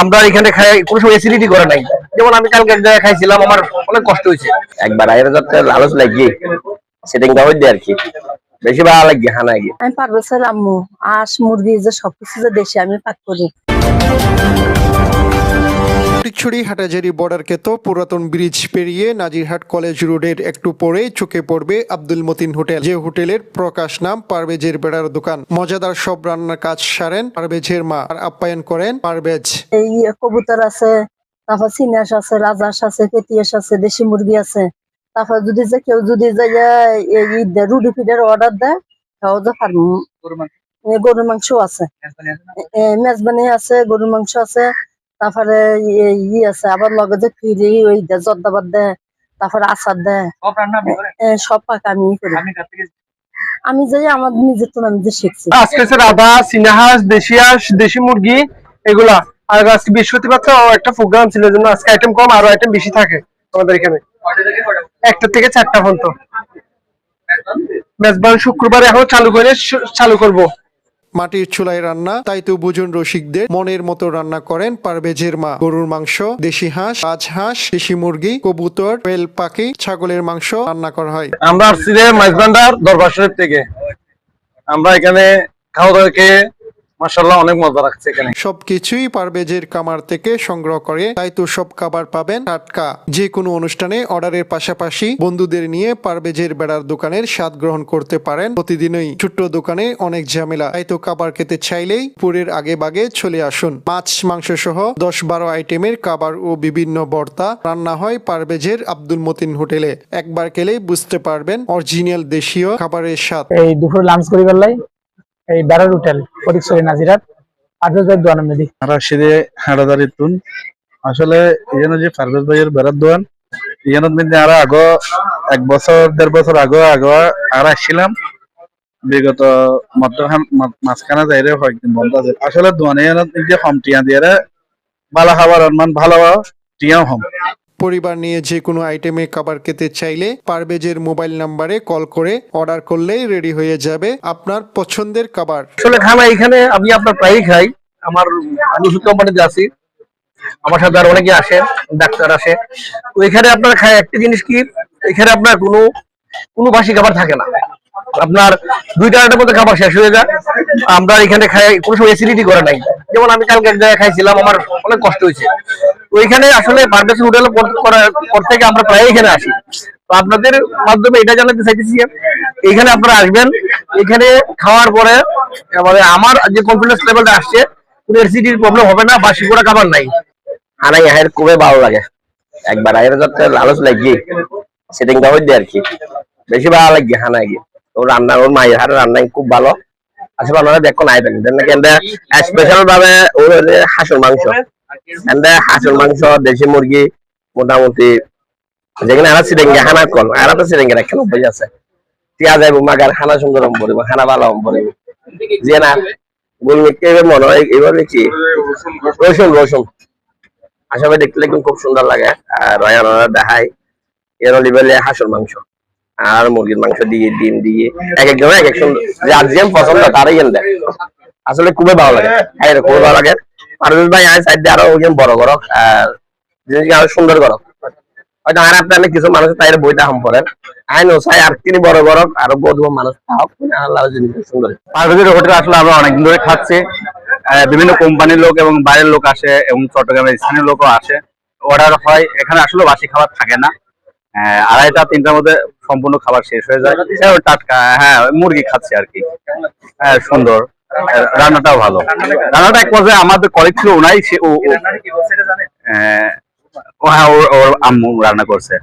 আমরা এখানে খাই কোনো সময় অ্যাসিডিটি করে নাই। যেমন আমি কালকে এক জায়গায় খাইছিলাম আমার অনেক কষ্ট হয়েছে। একবার আয়ের যাতে লালচ লাগিয়ে সেটিং টা দিয়ে আর কি। বেশি ভালো লাগে হানা গিয়ে। আমি পারব স্যার আম্মু আশ মুরগি যে সবকিছু যে দেশে আমি পাক করি। ফটিকছড়ি হাটাজারি বর্ডার কেতো পুরাতন ব্রিজ পেরিয়ে নাজিরহাট কলেজ রোডের একটু পরে চোখে পড়বে আব্দুল মতিন হোটেল। যে হোটেলের প্রকাশ নাম পারভেজের বেড়ার দোকান। মজাদার সব রান্নার কাজ সারেন পারভেজের মা আর আপ্যায়ন করেন পারভেজ। এই কবুতর আছে তারপর সিনাস আছে রাজাস আছে পেতিয়াস আছে দেশি মুরগি আছে। তারপর যদি যে কেউ যদি যে এই রুটি ফিডের অর্ডার দেয় তাও যে গরুর মাংস। আছে। এ, মেজবানি আছে গরুর মাংস আছে। তারপরে ই- ই আছে আবার লগে যে ফিরি ওই দেয় জর্দাবাদ দেয় তারপরে আচার দেয় সব পাক আমি করি। আমি যাই আমার নিজের তো আমি যে শিখছি। আজকে আছে রাধা সিনাহাস দেশি হাঁস দেশি মুরগি এগুলা। আর আজকে বৃহস্পতিবার তো একটা প্রোগ্রাম ছিল জন্য আজকে আইটেম কম আরও আইটেম বেশি থাকে আমাদের এখানে। একটা থেকে চারটা পর্যন্ত। মেজবান শুক্রবারে এখন চালু করে চালু করব। মাটির চুলায় রান্না, তাই তো বুঝুন রসিকদের মনের মতো রান্না করেন পারভেজের মা। গরুর মাংস, দেশি হাঁস আজ রাজহাঁস দেশি মুরগি, কবুতর বেল পাখি, ছাগলের মাংস রান্না করা হয়। আমরা আসছি মাইজবান্ডার দরবার শরীফ থেকে। আমরা এখানে খাওয়া দাওয়া খেয়ে অনেক মজা রাখছে এখানে। সবকিছুই পারভেজের কামার থেকে সংগ্রহ করে তাই তো সব খাবার পাবেন টাটকা। যে কোনো অনুষ্ঠানে অর্ডারের পাশাপাশি বন্ধুদের নিয়ে পারভেজের বেড়ার দোকানের স্বাদ গ্রহণ করতে পারেন। প্রতিদিনই ছোট্ট দোকানে অনেক ঝামেলা তাই তো খাবার খেতে চাইলেই পুরের আগে বাগে চলে আসুন। মাছ মাংস সহ দশ বারো আইটেমের খাবার ও বিভিন্ন ভর্তা রান্না হয় পারভেজের আব্দুল মতিন হোটেলে। একবার খেলেই বুঝতে পারবেন অরিজিনাল দেশীয় খাবারের স্বাদ। এই দুপুর লাঞ্চ করি বেলায় এই বেড়ার হোটেল, ফটিকছড়ি নাজিরাট আঠারো দোয়ান মেদি রাশিদে হাড়াদারি তুন। আসলে এখানে যে পারভেজ ভাইয়ের বেড়ার দোয়ান, এখানে মধ্যে আরও আগো এক বছর, দেড় বছর আগে আগে আর আসছিলাম। বিগত মাঝখানে যাইরে কয়েকদিন বন্ধ আছে। আসলে দোয়ানে যে কম টিয়া দিয়ে ভালো খাবার মান ভালো, টিয়াও হম। পরিবার নিয়ে যে কোনো আইটেমে খাবার খেতে চাইলে পারভেজের মোবাইল নাম্বারে কল করে অর্ডার করলেই রেডি হয়ে যাবে আপনার পছন্দের খাবার। আসলে খানা এখানে আমি আপনার প্রায়ই খাই। আমার আমি ওষুধ কোম্পানিতে আছি। আমার সাথে আর অনেকে আসে, ডাক্তার আসে। তো এখানে আপনার খায় একটা জিনিস কি? এখানে আপনার কোনো কোনো বাসি খাবার থাকে না। আপনার দুইটা আড়াইটার মধ্যে খাবার শেষ হয়ে যায়। আমরা এখানে খাই, কোনো সময় অ্যাসিডিটি করে নাই। যেমন আমি কালকে এক জায়গায় খাইছিলাম, আমার অনেক কষ্ট হয়েছে। তো এখানে আসলে পারভেজ হোটেলে পর থেকে আমরা প্রায় এখানে আসি। তো আপনাদের মাধ্যমে এটা জানাতে চাইতেছি এখানে আপনারা আসবেন। এখানে খাওয়ার পরে মানে আমার যে কনফিডেন্স লেভেলটা আসছে, কোনো অ্যাসিডিটির প্রবলেম হবে না বাসি করা খাবার নাই। হানা আয়ের খুবই ভালো লাগে। একবার আয়ের যাতে লালচ লাগি সেটিং টা হইতে আর কি। বেশি ভালো লাগে হানা গিয়ে ও রান্না, ওর মায়ের হাতে রান্না খুব ভালো। আসলে আপনারা দেখো নাই দেন দেন নাকি এন্ডে স্পেশাল ভাবে ওর হাঁসের মাংস। হাঁসের মাংস, দেশি মুরগি, মোটামুটি যেখানে সিরেঙ্গে, হানা কল আছে। মাগার খানা সুন্দর পড়িব খানা ভালো পড়িব যে না হয় একদম খুব সুন্দর লাগে। আর রয়ান দেখায়, এর লিবেলে হাঁসের মাংস। আর মুরগির মাংস দিয়ে, ডিম দিয়ে, এক একজন এক এক সুন্দর যার যেম পছন্দ তারাই আসলে খুবই ভালো লাগে। খুবই ভালো লাগে। পারভেজ ভাই দিয়ে আরও ওই বড় করক আর জিনিসকে আরও সুন্দর করক হয়তো আর আপনার কিছু মানুষ তাই বইটা হাম পড়েন। আইন ও চাই আর তিনি বড় করক আরও মানুষ খাওক আল্লাহ জিনিস সুন্দর। পারভেজের হোটেল আসলে আমরা অনেকদিন ধরে খাচ্ছি। বিভিন্ন কোম্পানির লোক এবং বাইরের লোক আসে এবং চট্টগ্রামের স্থানীয় লোকও আসে। অর্ডার হয় এখানে আসলে বাসি খাবার থাকে না। আড়াইটা তিনটার মধ্যে সম্পূর্ণ খাবার শেষ হয়ে যায়। টাটকা হ্যাঁ মুরগি খাচ্ছে আর কি। হ্যাঁ সুন্দর। রান্নাটাও ভালো। রান্নাটা এক পর্যায়ে আমাদের কলেজ ছিল ওনাই সে ও হ্যাঁ ওর ওর আম্মু রান্না করছে।